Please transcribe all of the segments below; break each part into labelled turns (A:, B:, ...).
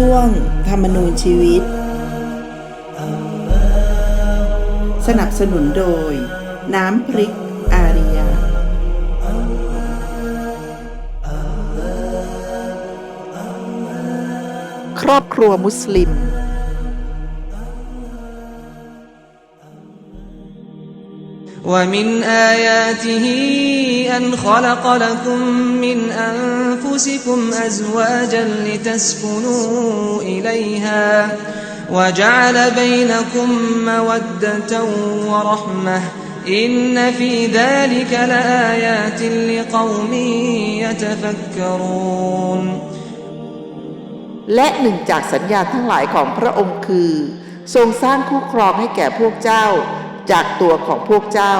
A: ช่วงธรรมนูญชีวิต สนับสนุนโดย น้ำพริกอาริยา ครอบครัวมุสลิม
B: ومن آياته أن خلق لكم من أنفسكم أزواجا لتسكنوا إليها وجعل بينكم مودة ورحمة إن في ذلك لآيات لقوم يتفكرون
A: และหนึ่งจากสัญญาทั้งหลายของพระองค์คือ ทรงสร้างคู่ครองให้แก่พวกเจ้า จากตัวของพวกเจ้า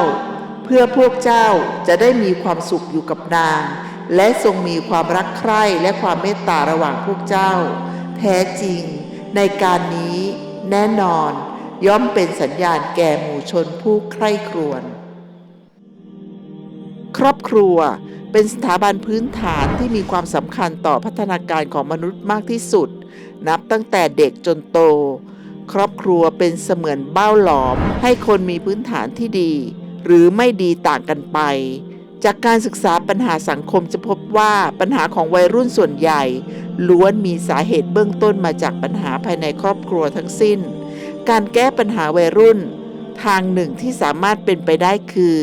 A: เพื่อพวกเจ้าจะได้มีความสุขอยู่กับนาง และทรงมีความรักใคร่และความเมตตาระหว่างพวกเจ้า แท้จริง ในการนี้แน่นอน ย่อมเป็นสัญญาณแก่หมู่ชนผู้ใคร่ครวญครอบครัวเป็นสถาบันพื้นฐานที่มีความสำคัญต่อพัฒนาการของมนุษย์มากที่สุด นับตั้งแต่เด็กจนโต ครอบครัวเป็นเสมือนเบ้าหลอม ให้คนมีพื้นฐานที่ดี หรือไม่ดีต่างกันไป จากการศึกษาปัญหาสังคมจะพบว่าปัญหาของวัยรุ่นส่วนใหญ่ ล้วนมีสาเหตุเบื้องต้นมาจากปัญหาภายในครอบครัวทั้งสิ้น การแก้ปัญหาวัยรุ่น ทางหนึ่งที่สามารถเป็นไปได้คือ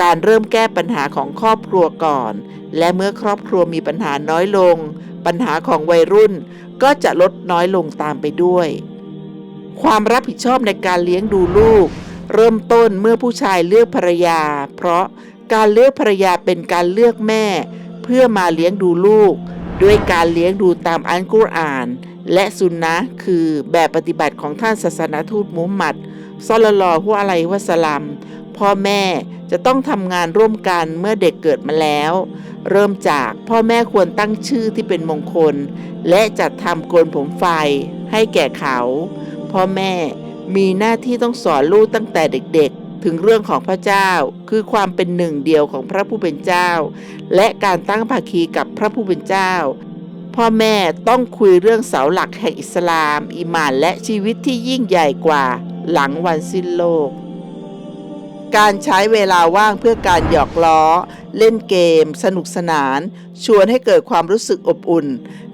A: การเริ่มแก้ปัญหาของครอบครัวก่อน และเมื่อครอบครัวมีปัญหาน้อยลง ปัญหาของวัยรุ่นก็จะลดน้อยลงตามไปด้วย ความรับผิดชอบในการเลี้ยงดูลูก เริ่มต้นเมื่อผู้ชายเลือกภรรยา เพราะการเลือกภรรยาเป็นการเลือกแม่ เพื่อมาเลี้ยงดูลูก ด้วยการเลี้ยงดูตามอัลกุรอาน และสุนนะคือแบบปฏิบัติของท่านศาสนาทูตมุฮัมมัดซอลลัลลอฮุอะลัยวะสลลัมพ่อแม่จะต้องทำงานร่วมกันเมื่อเด็กเกิดมาแล้ว เริ่มจากพ่อแม่ควรตั้งชื่อที่เป็นมงคล และจัดทำโกนผมไฟให้แก่เขา พ่อแม่ มีหน้าที่ต้องสอนลูกตั้งแต่เด็กๆ ถึงเรื่องของพระเจ้า คือความเป็นหนึ่งเดียวของพระผู้เป็นเจ้า และการตั้งภาคีกับพระผู้เป็นเจ้า พ่อแม่ต้องคุยเรื่องเสาหลักแห่งอิสลาม อิมานและชีวิตที่ยิ่งใหญ่กว่า หลังวันสิ้นโลก การใช้เวลาว่างเพื่อการหยอกล้อ เล่นเกม สนุกสนาน ชวนให้เกิดความรู้สึกอบอุ่น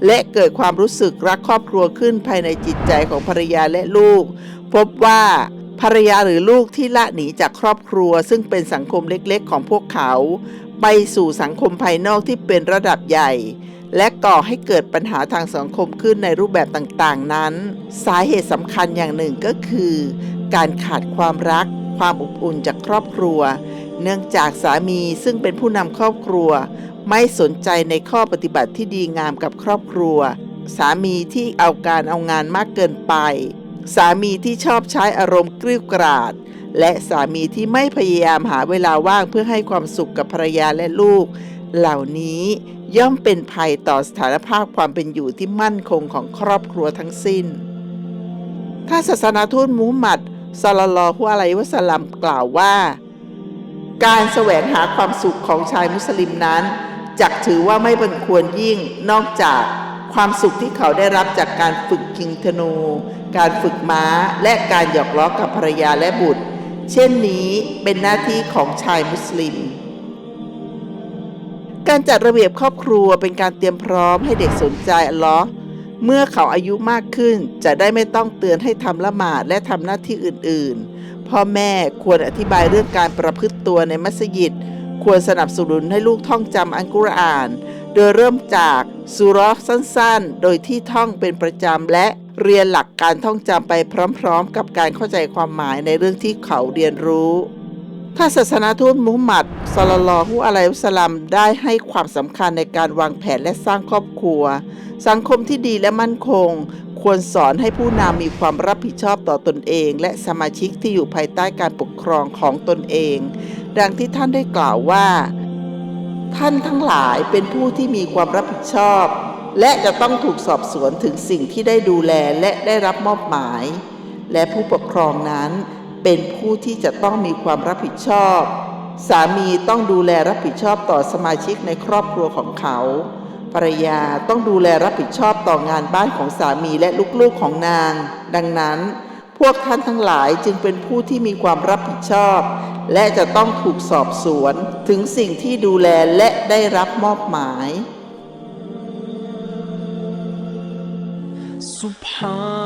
A: และเกิดความรู้สึกรักครอบครัวขึ้นภายในจิตใจของภรรยาและลูก พบว่าภรรยาหรือลูกที่ละหนีจากครอบครัว ซึ่งเป็นสังคมเล็กๆ ของพวกเขา ไปสู่สังคมภายนอกที่เป็นระดับใหญ่ และก่อให้เกิดปัญหาทางสังคมขึ้นในรูปแบบต่างๆนั้น สาเหตุสำคัญอย่างหนึ่งก็คือ การขาดความรัก ความอบอุ่นจากครอบครัว เนื่องจากสามีซึ่งเป็นผู้นำครอบครัว ไม่สนใจในข้อปฏิบัติที่ดีงามกับครอบครัว สามีที่เอาการเอางานมากเกินไป สามีที่ชอบใช้อารมณ์กริ้วกราด และสามีที่ไม่พยายามหาเวลาว่างเพื่อให้ความสุขกับภรรยาและลูก เหล่านี้ย่อมเป็นภัยต่อสถานภาพความเป็นอยู่ที่มั่นคงของครอบครัวทั้งสิ้นท่าศาสนาทูตมูฮัมหมัด ศ็อลลัลลอฮุอะลัยวะสลัมกล่าวว่า การแสวงหาความสุขของชายมุสลิมนั้นจักถือว่าไม่บันควรยิ่งนอกจากความสุขที่เขาได้รับจากการฝึกยิงธนู การฝึกม้าและการหยอกล้อกับภรรยาและบุตร เช่นนี้เป็นหน้าที่ของชายมุสลิม การจัดระเบียบครอบครัวเป็นการเตรียมพร้อมให้เด็กสนใจอัลลอฮ์ เมื่อเขาอายุมากขึ้นจะได้ไม่ต้องเตือนให้ทำละหมาดและทำหน้าที่อื่นๆ พ่อแม่ควรอธิบายเรื่องการประพฤติตัวในมัสยิด ควรสนับสนุนให้ลูกท่องจำอัลกุรอาน โดยเริ่มจากสุราะห์สั้นๆ โดยที่ท่องเป็นประจำและเรียนหลักการท่องจำไปพร้อมๆ กับการเข้าใจความหมายในเรื่องที่เขาเรียนรู้ ถ้าศาสนาทูตมุฮัมมัดศ็อลลัลลอฮุอะลัยฮิสลลัมได้ให้ความสำคัญในการวางแผนและสร้างครอบครัว สังคมที่ดีและมั่นคง ควรสอนให้ผู้นำมีความรับผิดชอบต่อตนเอง และสมาชิกที่อยู่ภายใต้การปกครองของตนเอง ดังที่ท่านได้กล่าวว่า ท่านทั้งหลายเป็นผู้ที่มีความรับผิดชอบ และจะต้องถูกสอบสวนถึงสิ่งที่ได้ดูแลและได้รับมอบหมาย และผู้ปกครองนั้น เป็นผู้ที่จะต้องมีความรับผิดชอบ สามีต้องดูแลรับผิดชอบต่อสมาชิกในครอบครัวของเขา ภรรยาต้องดูแลรับผิดชอบต่องานบ้านของสามีและลูกๆของนาง ดังนั้น พวกท่านทั้งหลายจึงเป็นผู้ที่มีความรับผิดชอบ และจะต้องถูกสอบสวนถึงสิ่งที่ดูแลและได้รับมอบหมาย
C: سبحانك